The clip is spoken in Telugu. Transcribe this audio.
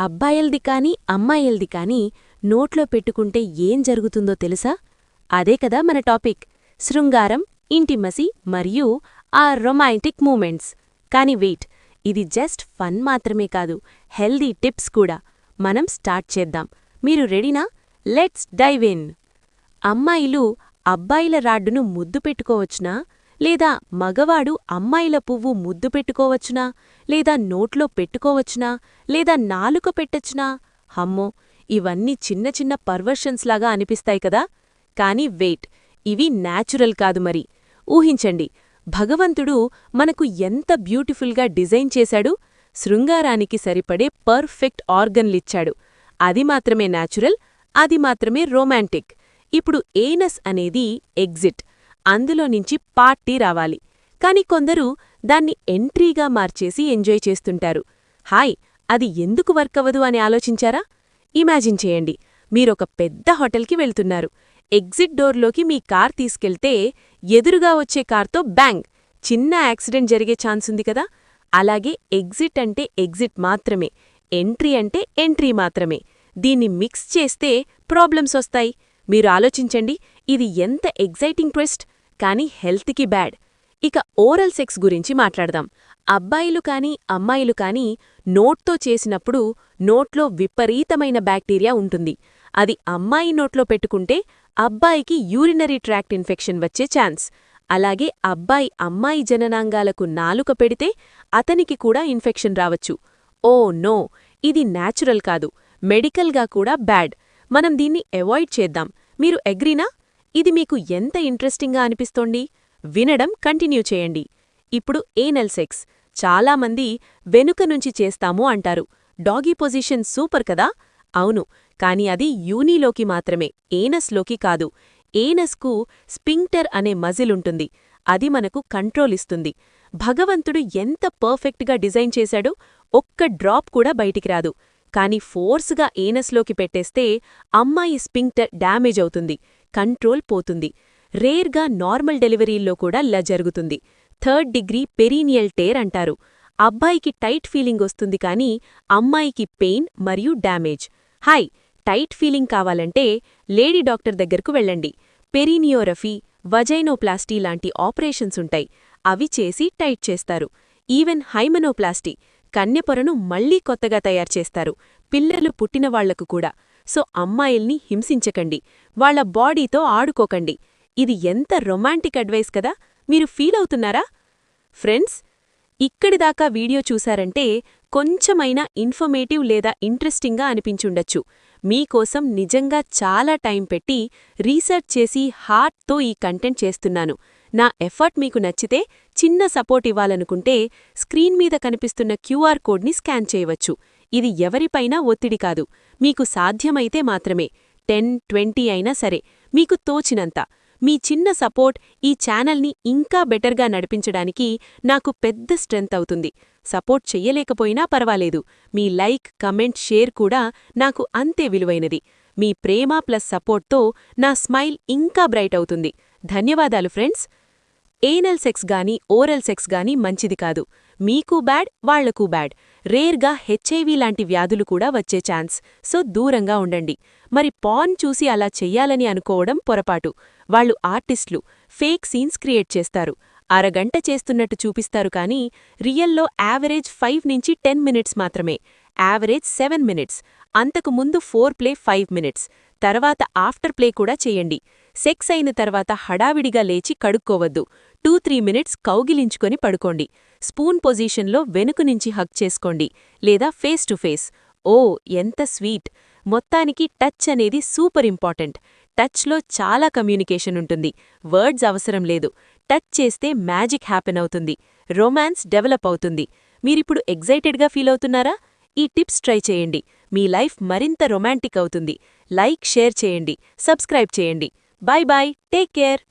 అబ్బాయిల్ది కానీ అమ్మాయిల్ది కానీ నోట్లో పెట్టుకుంటే ఏం జరుగుతుందో తెలుసా? అదే కదా మన టాపిక్. శృంగారం ఇంటిమసి మరియు ఆ రొమాంటిక్ మూమెంట్స్. కాని వెయిట్ ఇది జస్ట్ ఫన్ మాత్రమే కాదు హెల్దీ టిప్స్ కూడా. మనం స్టార్ట్ చేద్దాం. మీరు రెడీనా? Let's dive in. అమ్మాయిలు అబ్బాయిల రాడ్డును ముద్దు పెట్టుకోవచ్చునా? లేదా మగవాడు అమ్మాయిల పువ్వు ముద్దు పెట్టుకోవచ్చునా? లేదా నోట్లో పెట్టుకోవచ్చునా? లేదా నాలుక పెట్టచ్చునా? హమ్మో ఇవన్నీ చిన్న చిన్న పర్వర్షన్స్లాగా అనిపిస్తాయి కదా. కాని వెయిట్ ఇవి న్యాచురల్ కాదు మరి. ఊహించండి భగవంతుడు మనకు ఎంత బ్యూటిఫుల్గా డిజైన్ చేశాడు? శృంగారానికి సరిపడే పర్ఫెక్ట్ ఆర్గన్లిచ్చాడు అది మాత్రమే న్యాచురల్ అది మాత్రమే రొమాంటిక్. ఇప్పుడు ఏనస్ అనేది ఎగ్జిట్. అందులో నుంచి పార్టీ రావాలి. కాని కొందరు దాన్ని ఎంట్రీగా మార్చేసి ఎంజాయ్ చేస్తుంటారు. హాయ్ అది ఎందుకు వర్కవదు అని ఆలోచించారా? ఇమాజిన్ చేయండి మీరొక పెద్ద హోటల్కి వెళ్తున్నారు. ఎగ్జిట్ డోర్లోకి మీ కార్ తీసుకెళ్తే ఎదురుగా వచ్చే కార్తో బ్యాంగ్! చిన్న యాక్సిడెంట్ జరిగే ఛాన్స్ ఉంది కదా? అలాగే ఎగ్జిట్ అంటే ఎగ్జిట్ మాత్రమే ఎంట్రీ అంటే ఎంట్రీ మాత్రమే. దీన్ని మిక్స్ చేస్తే ప్రాబ్లమ్స్ వస్తాయి. మీరు ఆలోచించండి ఇది ఎంత ఎగ్జైటింగ్ ట్విస్ట్! కానీ హెల్త్కి బ్యాడ్. ఇక ఓరల్ సెక్స్ గురించి మాట్లాడదాం. అబ్బాయిలు కానీ అమ్మాయిలు కానీ నోట్తో చేసినప్పుడు నోట్లో విపరీతమైన బ్యాక్టీరియా ఉంటుంది. అది అమ్మాయి నోట్లో పెట్టుకుంటే అబ్బాయికి యూరినరీ ట్రాక్ట్ ఇన్ఫెక్షన్ వచ్చే ఛాన్స్. అలాగే అబ్బాయి అమ్మాయి జననాంగాలకు నాలుక పెడితే అతనికి కూడా ఇన్ఫెక్షన్ రావచ్చు. Oh no! ఇది న్యాచురల్ కాదు. మెడికల్గా కూడా బ్యాడ్. మనం దీన్ని అవాయిడ్ చేద్దాం. మీరు ఎగ్రీనా ఇది మీకు ఎంత ఇంట్రెస్టింగ్గా అనిపిస్తోంది? వినడం కంటిన్యూ చేయండి. ఇప్పుడు ఏనల్ సెక్స్ చాలామంది వెనుక నుంచి చేస్తాము అంటారు. డాగీ పొజిషన్ సూపర్ కదా? అవును. కాని అది యూనీలోకి మాత్రమే ఏనస్లోకి కాదు. ఏనస్కు స్పింక్టర్ అనే మజిలుంటుంది అది మనకు కంట్రోల్ ఇస్తుంది. భగవంతుడు ఎంత పర్ఫెక్ట్గా డిజైన్ చేశాడో ఒక్క డ్రాప్ కూడా బయటికి రాదు. కానీ ఫోర్స్గా ఏనస్లోకి పెట్టేస్తే అమ్మాయి స్పింక్టర్ డ్యామేజ్ అవుతుంది కంట్రోల్ పోతుంది. రేర్గా నార్మల్ డెలివరీల్లో కూడా ల జరుగుతుంది. థర్డ్ డిగ్రీ పెరీనియల్ టేర్ అంటారు. అబ్బాయికి టైట్ ఫీలింగ్ వస్తుంది కానీ అమ్మాయికి పెయిన్ మరియు డ్యామేజ్. హాయ్ టైట్ ఫీలింగ్ కావాలంటే లేడీ డాక్టర్ దగ్గరకు వెళ్ళండి. పెరీనియోరఫీ వజైనోప్లాస్టీ లాంటి ఆపరేషన్స్ ఉంటాయి. అవి చేసి టైట్ చేస్తారు. ఈవెన్ హైమనోప్లాస్టీ కన్నెపొరను మళ్ళీ కొత్తగా తయారుచేస్తారు పిల్లలు పుట్టినవాళ్ళకు కూడా. సో అమ్మాయిల్ని హింసించకండి. వాళ్ళ బాడీతో ఆడుకోకండి. ఇది ఎంత రొమాంటిక్ అడ్వైస్ కదా! మీరు ఫీల్ అవుతున్నారా? ఫ్రెండ్స్ ఇక్కడిదాకా వీడియో చూశారంటే కొంచెమైనా ఇన్ఫర్మేటివ్ లేదా ఇంట్రెస్టింగ్గా అనిపించుండొచ్చు. మీకోసం నిజంగా చాలా టైం పెట్టి రీసెర్చ్ చేసి హార్ట్తో ఈ కంటెంట్ చేస్తున్నాను. నా ఎఫర్ట్ మీకు నచ్చితే చిన్న సపోర్ట్ ఇవ్వాలనుకుంటే స్క్రీన్ మీద కనిపిస్తున్న క్యూఆర్ కోడ్ని స్కాన్ చేయవచ్చు. ఇది ఎవరిపైనా ఒత్తిడి కాదు. మీకు సాధ్యమైతే మాత్రమే. టెన్ ట్వంటీ అయినా సరే మీకు తోచినంత. మీ చిన్న సపోర్ట్ ఈ ఛానల్ని ఇంకా బెటర్గా నడిపించడానికి నాకు పెద్ద స్ట్రెంత్ అవుతుంది. సపోర్ట్ చెయ్యలేకపోయినా పర్వాలేదు. మీ లైక్ కమెంట్ షేర్ కూడా నాకు అంతే విలువైనది. మీ ప్రేమ ప్లస్ సపోర్ట్తో నా స్మైల్ ఇంకా బ్రైట్ అవుతుంది. ధన్యవాదాలు ఫ్రెండ్స్. ఏనల్ సెక్స్ గాని ఓరల్ సెక్స్ గాని మంచిది కాదు. మీకు బ్యాడ్ వాళ్ళకు బ్యాడ్. రేర్గా హెచ్ఐవి లాంటి వ్యాధులు కూడా వచ్చే ఛాన్స్. సో దూరంగా ఉండండి. మరి పాన్ చూసి అలా చెయ్యాలని అనుకోవడం పొరపాటు. వాళ్ళు ఆర్టిస్టులు. ఫేక్ సీన్స్ క్రియేట్ చేస్తారు. అరగంట చేస్తున్నట్టు చూపిస్తారు కానీ రియల్లో యావరేజ్ ఫైవ్ నుంచి టెన్ మినిట్స్ మాత్రమే. యావరేజ్ సెవెన్ మినిట్స్ అంతకు ముందు ఫోర్ ప్లే ఫైవ్ మినిట్స్ తర్వాత ఆఫ్టర్ ప్లే కూడా చేయండి. సెక్స్ అయిన తర్వాత హడావిడిగా లేచి కడుక్కోవద్దు. టూ త్రీ మినిట్స్ కౌగిలించుకొని పడుకోండి. స్పూన్ పొజిషన్లో వెనుక నుంచి హక్ చేసుకోండి లేదా ఫేస్ టు ఫేస్. ఓ ఎంత స్వీట్! మొత్తానికి టచ్ అనేది సూపర్ ఇంపార్టెంట్. టచ్లో చాలా కమ్యూనికేషన్ ఉంటుంది. వర్డ్స్ అవసరం లేదు. టచ్ చేస్తే మ్యాజిక్ హ్యాపెన్ అవుతుంది. రొమాన్స్ డెవలప్ అవుతుంది. మీరిప్పుడు ఎగ్జైటెడ్గా ఫీల్ అవుతున్నారా? ఈ టిప్స్ ట్రై చేయండి. మీ లైఫ్ మరింత రొమాంటిక్ అవుతుంది. లైక్ షేర్ చేయండి. సబ్స్క్రైబ్ చేయండి. Bye bye take care.